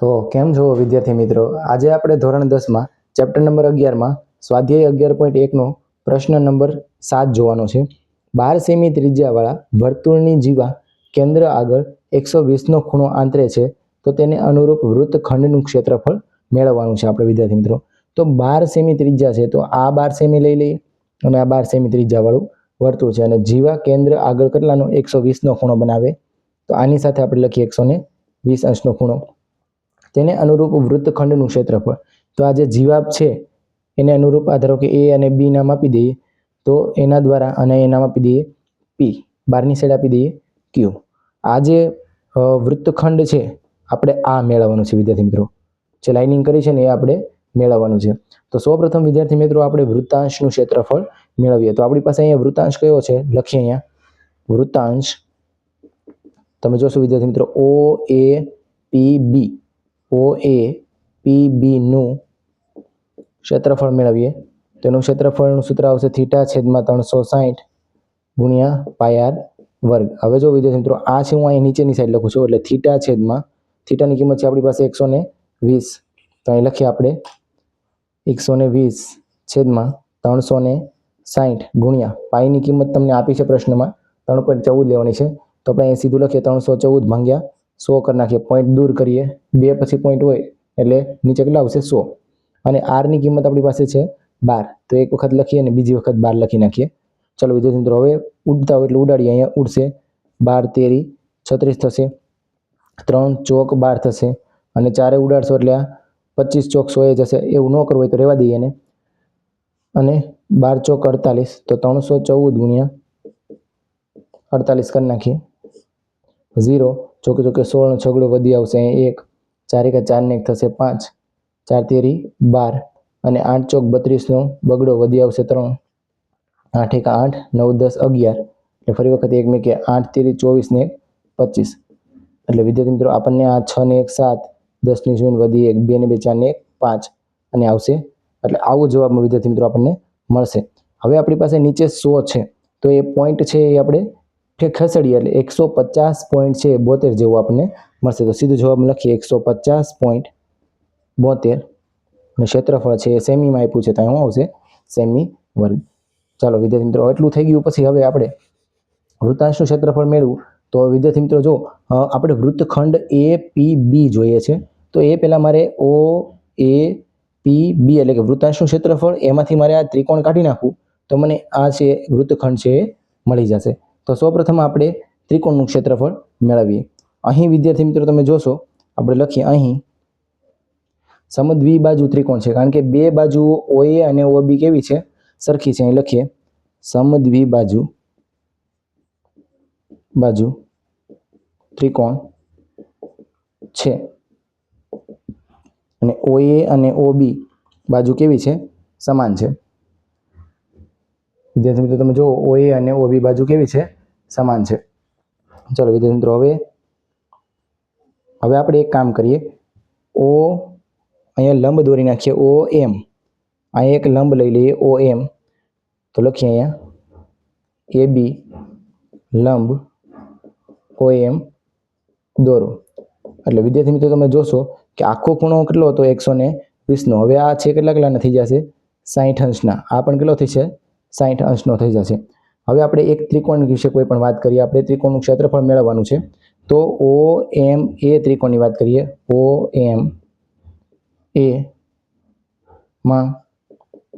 તો કેમ જુઓ વિદ્યાર્થી મિત્રો, આજે આપણે ધોરણ દસમાં ચેપ્ટર નંબર અગિયારમાં સ્વાધ્યાય અગિયાર પોઈન્ટ એકનો પ્રશ્ન નંબર સાત જોવાનો છે. બાર સેમી ત્રિજ્યાવાળા વર્તુળની જીવા કેન્દ્ર આગળ એકસો વીસનો ખૂણો આંતરે છે, તો તેને અનુરૂપ વૃત્તખંડનું ક્ષેત્રફળ મેળવવાનું છે આપણે વિદ્યાર્થી મિત્રો. તો બાર સેમી ત્રિજ્યા છે, તો આ બાર સેમી લઈ લઈએ અને આ બાર સેમી ત્રિજ્યાવાળું વર્તુળ છે અને જીવા કેન્દ્ર આગળ કેટલાનો? એકસો વીસનો ખૂણો બનાવે. તો આની સાથે આપણે લખીએ એકસો ને વીસ અંશનો ખૂણો. તેને અનુરૂપ વૃત્તખંડનું ક્ષેત્રફળ. તો આ જે જીવાબ છે, એને અનુરૂપ, આ ધારો કે એ અને બી નામ આપી દઈએ, તો એના દ્વારા અને એ નામ આપી દઈએ પી બારની સાઈડ આપી દઈએ ક્યુ આ જે વૃત્તખંડ છે, આપણે આ મેળવવાનું છે, વિદ્યાર્થી મિત્રો. જે લાઇનિંગ કરી છે ને, એ આપણે મેળવવાનું છે. તો સૌપ્રથમ, વિદ્યાર્થી મિત્રો, આપણે વૃત્તાંશનું ક્ષેત્રફળ મેળવીએ. તો આપણી પાસે અહીંયા વૃત્તાંશ કયો છે? લખીએ અહીંયા. વૃત્તાંશ. તમે જોશો વિદ્યાર્થી મિત્રો ઓ એ પી બી ઓ એ પી બીનું ક્ષેત્રફળ મેળવીએ. તેનું ક્ષેત્રફળનું સૂત્ર આવશે થીટા છેદમાં ત્રણસો સાહીઠ ગુણ્યા પાયાર વર્ગ. હવે જો વિદ્યાર્થી મિત્રો, આ છે હું અહીં નીચેની સાઈડ લખું છું, એટલે થીટા છેદમાં, થીટાની કિંમત છે આપણી પાસે એકસો ને વીસ. તો અહીં લખીએ આપણે, એકસો ને વીસ છેદમાં ત્રણસો ને સાહીઠ ગુણ્યા પાઈની કિંમત તમને આપી છે પ્રશ્નમાં, ત્રણ પોઈન્ટ ચૌદ લેવાની છે. તો આપણે અહીં સીધું લખીએ, ત્રણસો ચૌદ ભાંગ્યા સો કરી નાખીએ પોઈન્ટ દૂર કરીએ. બે પછી પોઈન્ટ હોય એટલે નીચે કેટલા આવશે સો. અને આરની કિંમત આપણી પાસે છે બાર. તો એક વખત લખીએ અને બીજી વખત બાર લખી નાખીએ. ચલો વિદ્યાર્થી મિત્રો, હવે ઉડતા હોય એટલે ઉડાડીએ, અહીંયા ઉડશે. બાર, તેરી, છત્રીસ થશે. ત્રણ, ચોક, બાર થશે. અને ચારે ઉડાડશો એટલે આ પચીસ ચોક સો એ જશે. એવું ન કરવું હોય તો રહેવા દઈએ એને. અને બાર ચોક અડતાલીસ. તો ત્રણસો ચૌદ ગુણ્યા અડતાલીસ કરી નાખીએ. ઝીરો. ચોકે ચોકે સોળનો છગડો વધી આવશે. એક એકા ચારને એક થશે પાંચ. ચાર તેરી બાર અને આઠ ચોક બત્રીસનો બગડો વધી આવશે ત્રણ. આઠ એકા આઠ, નવ, દસ, અગિયાર. એટલે ફરી વખત એક મેં કે આઠ તેરી ચોવીસ ને એક પચીસ. એટલે વિદ્યાર્થી મિત્રો, આપણને આ છ ને એક સાત દસની જોઈને વધી એક, બે ને બે, ચાર ને એક, પાંચ. અને આવશે. એટલે આવું જવાબમાં વિદ્યાર્થી મિત્રો આપણને મળશે. હવે આપણી પાસે નીચે સો છે. તો એ પોઈન્ટ છે એ આપણે ફે- ખસેડીએ એટલે એકસો પચાસ પોઈન્ટ છે બોતેર જેવું આપણને મળશે. તો સીધું જવાબ લખીએ એકસો પચાસ પોઈન્ટ બોતેર. અને ક્ષેત્રફળ છે એ સેમીમાં આપ્યું છે તો શું આવશે? સેમી વર્ગ ચાલો વિદ્યાર્થી મિત્રો, એટલું થઈ ગયું. પછી હવે આપણે વૃત્તાંશનું ક્ષેત્રફળ મેળવું. તો વિદ્યાર્થી મિત્રો, જો આપણે વૃત્તખંડ એ, પી, બી જોઈએ છે, તો એ પહેલાં મારે ઓ, એ, પી, બી એટલે કે વૃત્તાંશનું ક્ષેત્રફળ એમાંથી મારે આ ત્રિકોણ કાઢી નાખવું. તો મને આ છે, વૃત્તખંડ છે એ મળી જશે. તો સૌપ્રથમ આપણે ત્રિકોણનું ક્ષેત્રફળ મેળવીએ. અહીં વિદ્યાર્થી મિત્રો તમે જોશો, આપણે લખીએ અહીં. સમદ્વિ બાજુ ત્રિકોણ છે, કારણ કે બે બાજુઓ ઓએ અને ઓબી કેવી છે? સરખી છે, અહીં લખીએ. સમદ્વિ બાજુ બાજુ ત્રિકોણ છે. અને ઓએ અને ઓબી બાજુ કેવી છે? સમાન છે. વિદ્યાર્થી મિત્રો તમે જુઓ ઓએ અને ઓબી બાજુ કેવી છે? સમાન છે. ચલો વિદ્યાર્થી મિત્રો, હવે હવે આપણે એક કામ કરીએ. ઓ, અહીંયા લંબ દોરી નાખીએ. ઓ, એમ. અહીંયા એક લંબ લઈ લઈએ. ઓ, એમ. તો લખીએ અહીંયા. એ, બી, લંબ, ઓ, એમ, દોરો. એટલે વિદ્યાર્થી મિત્રો, તમે જોશો કે આખો ખૂણો કેટલો હતો? એકસો ને વીસનો. હવે આ છે કેટલા કેટલાના થઈ જશે? સાહીઠ અંશના. આ પણ કેટલો થઈ છે? સાહીઠ અંશનો થઈ જશે. હવે આપણે એક ત્રિકોણ વિશે કોઈ પણ વાત કરીએ. આપણે ત્રિકોણનું ક્ષેત્રફળ મેળવવાનું છે. તો ઓ એમ એ ત્રિકોણની વાત કરીએ. ઓ એમ એ માં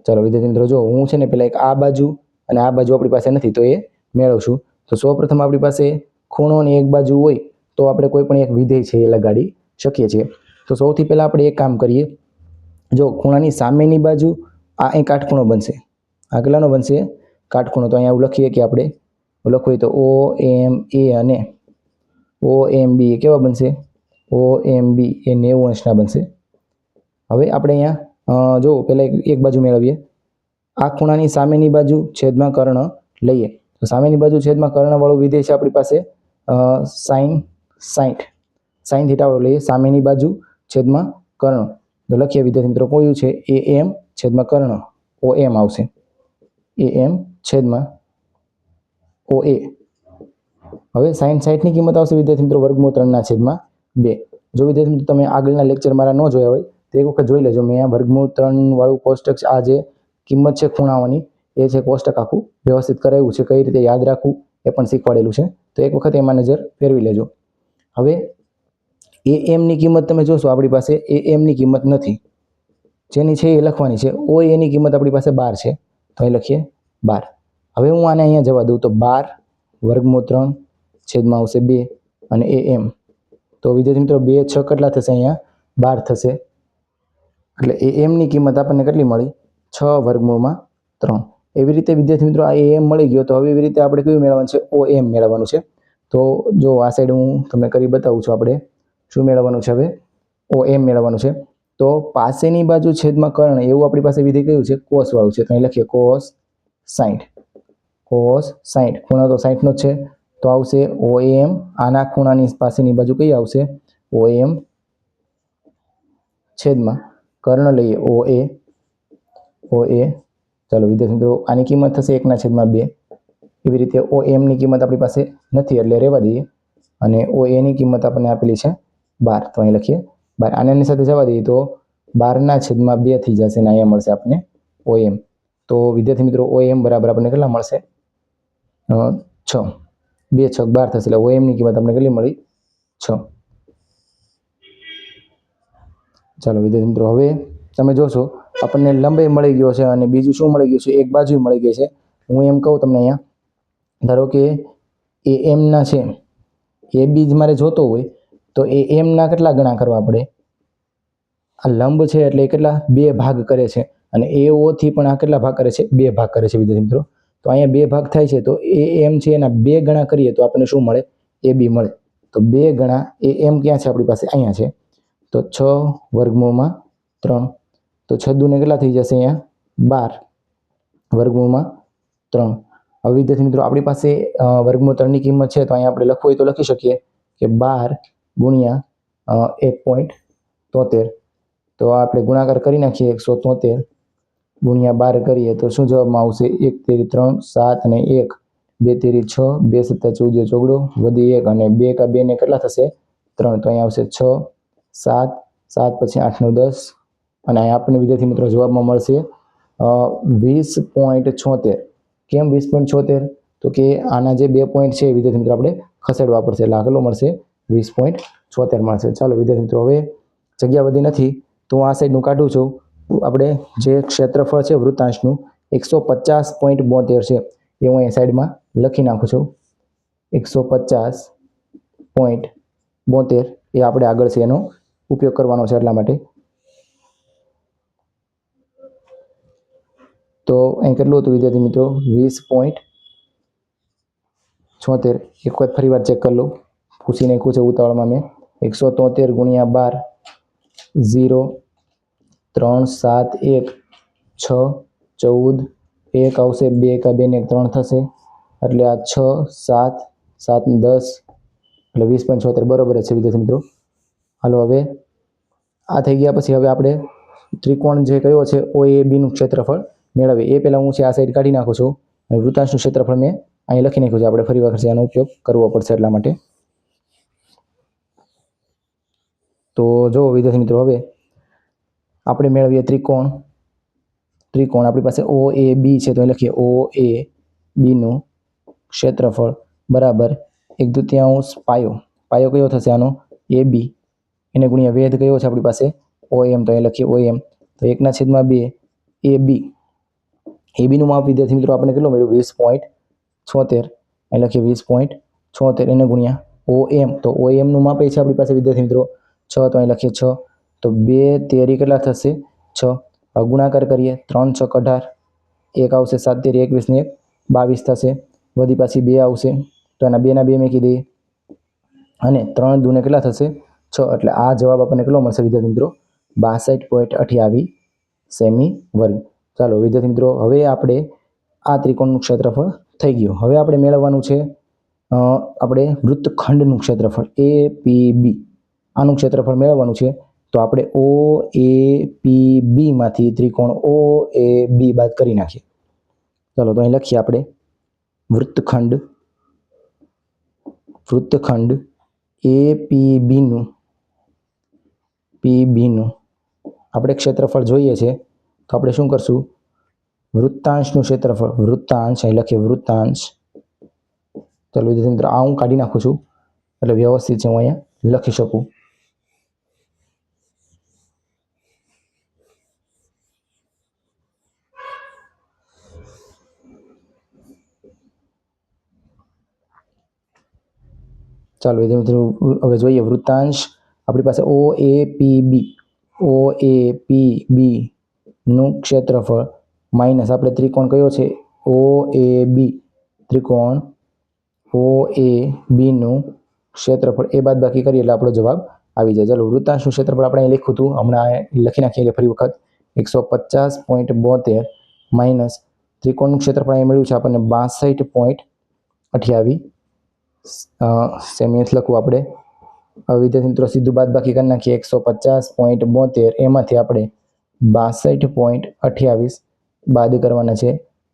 ચાલો વિદ્યાર્થી મિત્રો, જો હું છે ને પેલા એક આ બાજુ અને આ બાજુ આપણી પાસે નથી તો એ મેળવશું. તો સૌપ્રથમ આપણી પાસે ખૂણોની એક બાજુ હોય તો આપણે કોઈ પણ એક વિધેય છે એ લગાડી શકીએ છીએ. તો સૌથી પહેલાં આપણે એક કામ કરીએ. જો ખૂણાની સામેની બાજુ આ અહીં કાટખૂણો બનશે. આ કેટલાનો બનશે? કાટખૂણો તો અહીંયા એવું લખીએ કે આપણે લખવું તો ઓ, એમ, એ અને ઓ, એમ, બી, એ કેવા બનશે? ઓ, એમ, બી, એ નેવું અંશના બનશે. હવે આપણે અહીંયા જો પહેલાં એક બાજુ મેળવીએ. આ ખૂણાની સામેની બાજુ છેદમાં કર્ણ લઈએ. તો સામેની બાજુ છેદમાં કર્ણવાળું વિધેય છે આપણી પાસે સાઈન સાઠ સાઈન થીટાવાળું લઈએ. સામેની બાજુ છેદમાં કર્ણ. તો લખીએ વિદ્યાર્થી મિત્રો, કોયું છે? એ એમ છેદમાં કર્ણ. ઓ, એમ આવશે. એ એમ છેદમાં ઓ એ હવે સાઈન સાઈઠની કિંમત આવશે વિદ્યાર્થી મિત્રો વર્ગમૂળ ત્રણના છેદમાં બે. જો વિદ્યાર્થી મિત્રો તમે આગળના લેક્ચર મારા ન જોયા હોય, તો એક વખત જોઈ લેજો. મેં આ વર્ગમૂળ ત્રણવાળું કોષ્ટક આ જે કિંમત છે ખૂણાઓની એ છે કોષ્ટક આખું વ્યવસ્થિત કરાવ્યું છે, કઈ રીતે યાદ રાખવું એ પણ શીખવાડેલું છે. તો એક વખત એમાં નજર ફેરવી લેજો. હવે એ એમની કિંમત તમે જોશો, આપણી પાસે એ એમની કિંમત નથી. જેની છે એ લખવાની છે. ઓ એની કિંમત આપણી પાસે બાર છે. તો અહીં લખીએ બાર. હવે હું આને અહીંયા જવા દઉં. તો બાર, વર્ગમૂળ ત્રણ, છેદમાં આવશે બે અને એ એમ. તો વિદ્યાર્થી મિત્રો, બે, છ કેટલા થશે અહીંયા? બાર થશે. એટલે એ એમની કિંમત આપણને કેટલી મળી? છ વર્ગમૂળમાં ત્રણ. એવી રીતે વિદ્યાર્થી મિત્રો, આ એ એમ મળી ગયો. તો હવે એવી રીતે આપણે કયું મેળવવાનું છે? ઓ એમ મેળવવાનું છે. તો જો આ સાઈડ હું તમને કરી બતાવું છું આપણે. શું મેળવવાનું છે હવે? ઓ એમ મેળવવાનું છે. તો પાસેની બાજુ છેદમાં કર્ણ, એવું આપણી પાસે વિધિ કયું છે? કોસ વાળું છે. તો અહીં લખીએ કોસ સાઠ કોસ સાઠ ખૂણો તો સાઠનો જ છે. તો આવશે ઓ એમ આના ખૂણાની પાસેની બાજુ કઈ આવશે? ઓ એમ છેદમાં. કર્ણ લઈએ ઓ એ ઓ એ ચાલો, વિદ્યાર્થી મિત્રો, આની કિંમત થશે એકના છેદમાં બે. એવી રીતે ઓ એમની કિંમત આપણી પાસે નથી, એટલે રહેવા દઈએ. અને ઓ એની કિંમત આપણને આપેલી છે બાર. તો અહીં લખીએ. બાર આનાની સાથે જવા દઈએ તો બારના છેદમાં બે થઈ જશે અને અહીંયા મળશે આપણને ઓ એમ તો વિદ્યાર્થી મિત્રો ઓ એમ બરાબર આપણને કેટલા મળશે? છ. બે છ, બાર થશે. એટલે ઓએમની એમની કિંમત તમને કેટલી મળી? છ. ચાલો, વિદ્યાર્થી મિત્રો, હવે તમે જોશો, આપણને લંબાઈ મળી ગયો છે અને બીજું શું મળી ગયું છે? એક બાજુ મળી ગઈ છે. હું એમ કહું તમને અહીંયા, ધારો કે એ એમના છે, એ બીજ મારે જોતો હોય, તો એ એમના કેટલા ગણા કરવા પડે? આ લંબ છે એટલે કેટલા? બે ભાગ કરે છે. અને એ ઓથી પણ આ કેટલા ભાગ કરે છે? બે ભાગ કરે છે, વિદ્યાર્થી મિત્રો. તો અહીંયા બે ભાગ થાય છે. તો એ એમ છે, એના બે ગણા કરીએ તો આપણને શું મળે? એ બી મળે. તો બે ગણા એ એમ ક્યાં છે? આપણી પાસે અહીંયા છે. તો છ વર્ગમૂળમાં ત્રણ. તો છ દુને કેટલા થઈ જશે અહીંયા? બાર વર્ગમૂળમાં ત્રણ. હવે વિદ્યાર્થી મિત્રો, આપણી પાસે વર્ગમૂળ ત્રણની કિંમત છે, તો અહીંયા આપણે લખવું હોય તો લખી શકીએ કે બાર ગુણ્યા એક પોઈન્ટ તોતેર. તો આપણે ગુણાકાર કરી નાખીએ, એકસો તોતેર. ગુણ્યા બાર કરીએ તો શું જવાબમાં આવશે? એક તેરી ત્રણ, સાત અને એક. બે તેરી છ, બે સત્તા ચૌદ ચોગડો, વધી એક અને બે કા બે ને કેટલા થશે? ત્રણ. તો અહીંયા આવશે છ, સાત સાત પછી આઠ નવ દસ. અને અહીંયા આપણને વિદ્યાર્થી મિત્રો જવાબમાં મળશે વીસ પોઈન્ટ છોતેર. કેમ વીસ પોઈન્ટ છોતેર? તો કે આના જે બે પોઈન્ટ છે વિદ્યાર્થી મિત્રો આપણે ખસેડવા પડશે. એટલે આ મળશે, વીસ પોઈન્ટ છોતેર મળશે. ચાલો વિદ્યાર્થી મિત્રો, હવે જગ્યા વધી નથી. તો હું આ સાઈડનું કાઢું છું. આપણે જે ક્ષેત્રફળ છે વૃતાંશનું એકસો પચાસ પોઈન્ટ બોતેર છે. એ હું અહીંયા સાઈડમાં લખી નાખું છું. એકસો પચાસ પોઈન્ટ બોતેર એ આપણે આગળ છે એનો ઉપયોગ કરવાનો છે એટલા માટે. તો અહીં કેટલું હતું વિદ્યાર્થી મિત્રો? વીસ પોઈન્ટ છોતેર. એક વખત ફરી વાર ચેક કરી લઉં પૂછી નાખ્યું છે ઉતાવળમાં મેં. એકસો તોતેર ગુણ્યા બાર, ઝીરો ત્રણ સાત એક છ ચૌદ. એક આવશે, બે કા બે ને એક ત્રણ થશે. એટલે આ છ, સાત સાત દસ. એટલે વીસ પંચોતેર બરોબર છે વિદ્યાર્થી મિત્રો. હાલો હવે આ થઈ ગયા પછી હવે આપણે ત્રિકોણ જે કયો છે, ઓ, એ બીનું ક્ષેત્રફળ મેળવીએ. એ પહેલાં હું છે આ સાઈડ કાઢી નાખું છું. અને વૃતાંશનું ક્ષેત્રફળ મેં અહીં લખી નાખ્યું છે. આપણે ફરી વખત આનો ઉપયોગ કરવો પડશે એટલા માટે. તો જો વિદ્યાર્થી મિત્રો હવે આપણે મેળવીએ ત્રિકોણ. ત્રિકોણ આપણી પાસે ઓ એ બી છે, તો અહીં લખીએ ઓ એ બીનું ક્ષેત્રફળ. બરાબર. એક દૃત્યાંશ પાયો. પાયો કયો થશે આનો? એ બી એને ગુણ્યા વેધ કયો છે આપણી પાસે? ઓ એમ તો અહીં લખીએ ઓ એમ તો એકના છેદમાં બે. એ બી એ બીનું માપ, વિદ્યાર્થી મિત્રો આપણે કેટલું મળ્યું? વીસ પોઈન્ટ છોતેર. અહીં લખીએ વીસ પોઈન્ટ છોતેર. એને ગુણ્યા ઓ એમ તો ઓ એમનું માપ એ છે આપણી પાસે, વિદ્યાર્થી મિત્રો? છ. તો અહીં લખીએ છ. તો બે તેરી કેટલા થશે? છ. ગુણાકાર કરીએ, ત્રણ, છ અઢાર. એક આવશે સાત, તેરી, એકવીસ ને એક, બાવીસ થશે. વધી પાછી બે આવશે. તો એના બેના બે મેં દઈએ. અને ત્રણ દૂને કેટલા થશે? છ. એટલે આ જવાબ આપણને કેટલો મળશે, વિદ્યાર્થી મિત્રો? બાસઠ પોઈન્ટ અઠ્યાવીસ સેમી વર્ગ. ચાલો, વિદ્યાર્થી મિત્રો, હવે આપણે આ ત્રિકોણનું ક્ષેત્રફળ થઈ ગયું. હવે આપણે મેળવવાનું છે આપણે વૃત્તખંડનું ક્ષેત્રફળ એ પી બી આનું ક્ષેત્રફળ મેળવવાનું છે. તો આપણે ઓ એ પી બીમાંથી ત્રિકોણ ઓ એ બી બાદ કરી નાખીએ. ચાલો, તો અહીં લખીએ આપણે વૃત્તખંડ વૃત્તખંડ એ પી બીનું પી બીનું આપણે ક્ષેત્રફળ જોઈએ છે, તો આપણે શું કરશું? વૃત્તાંશનું ક્ષેત્રફળ, વૃત્તાંશ, અહીં લખીએ વૃત્તાંશ. ચાલો વિદ્યાર્થી મિત્રો, આ હું કાઢી નાખું છું, એટલે વ્યવસ્થિત છે, હું અહીંયા લખી શકું. ચાલો વિદ્યાર્થી મિત્રો હવે જોઈએ વૃત્તાંશ. આપણી પાસે ઓ એ પી બી ઓ એ પી બી નું ક્ષેત્રફળ માઇનસ આપણે ત્રિકોણ કયો છે? ઓ એ બી ત્રિકોણ ઓ એ બીનું ક્ષેત્રફળ. એ બાદ બાકી કરીએ એટલે આપણો જવાબ આવી જાય. ચાલો વૃત્તાંશનું ક્ષેત્રફળ આપણે અહીં લખ્યું હતું હમણાં અહીં લખી નાખીએ એટલે ફરી વખત એકસો પચાસ પોઈન્ટ બોતેર માઇનસ ત્રિકોણનું ક્ષેત્રફળ અહીં મળ્યું છે આપણને બાસઠ પોઈન્ટ અઠ્યાવીસ. સેમી લખવું આપણે. હવે વિદ્યાર્થી મિત્રો, સીધું બાદ બાકી કરી નાખીએ. એકસો પચાસ પોઈન્ટ બોતેર. એમાંથી આપણે બાસઠ પોઈન્ટ અઠ્યાવીસ બાદ કરવાના છે.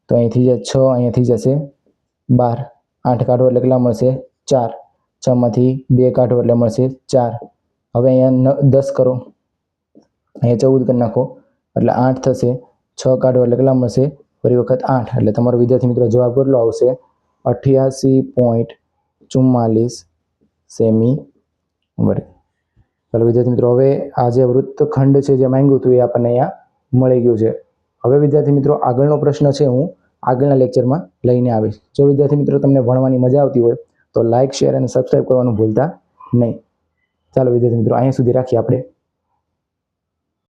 તો અહીંથી જે છ અહીંયાથી જશે બાર. આઠ કાઢો એટલે કેટલા મળશે? ચાર. છમાંથી બે કાઢો એટલે મળશે ચાર. હવે અહીંયા ન, દસ કરો. અહીંયા ચૌદ કરી નાખો. એટલે આઠ થશે. છ કાઢો એટલે કેટલા મળશે? ફરી વખત આઠ. એટલે તમારો વિદ્યાર્થી મિત્રો જવાબ કેટલો આવશે? અઠ્યાસી પોઈન્ટ ચુમ્માલીસ સેમી વર્ગ ચાલો વિદ્યાર્થી મિત્રો, હવે આ જે વૃત્તખંડ છે જે માંગ્યું હતું એ આપણને અહીંયા મળી ગયું છે. હવે વિદ્યાર્થી મિત્રો, આગળનો પ્રશ્ન છે હું આગળના લેક્ચરમાં લઈને આવીશ. જો વિદ્યાર્થી મિત્રો, તમને ભણવાની મજા આવતી હોય, તો લાઇક શેર અને સબસ્ક્રાઈબ કરવાનું ભૂલતા નહીં. ચાલો વિદ્યાર્થી મિત્રો, અહીંયા સુધી રાખીએ આપણે